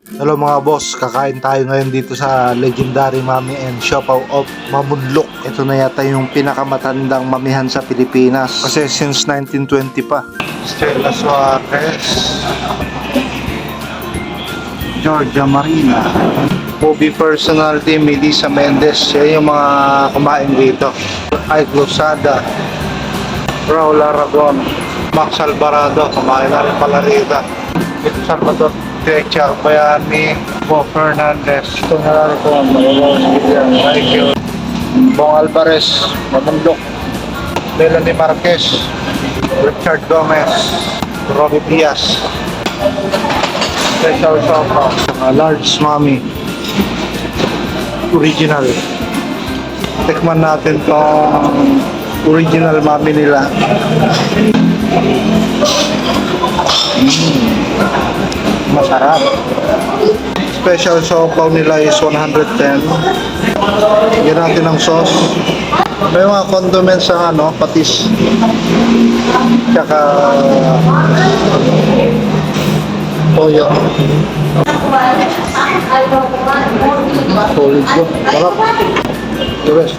Hello mga boss, kakain tayo ngayon dito sa legendary Mami and Shop of Mamunlok. Ito na yata yung pinakamatandang mamihan sa Pilipinas. Kasi since 1920 pa. Stella Suarez. Georgia Marina. Movie personality, Melissa Mendez. Yan yung mga kumain dito. Ike Losada. Raul Aragon. Max Alvarado. Kumain na rin pala rito. Ito Salvador Techa Bayani. Bo Fernandez. Ito na rin po. Michael. Bong Alvarez. Mamundok. Melanie Marquez. Richard Gomez. Robbie Diaz. Special sopa. Saka large mami. Original. Tikman natin tong original mami nila. Masarap. Special sopaw nila is 110. Lagyan natin ng sauce. May mga condiments sa ano, patis. Tsaka toyo. Solid yun. Sarap. The rest.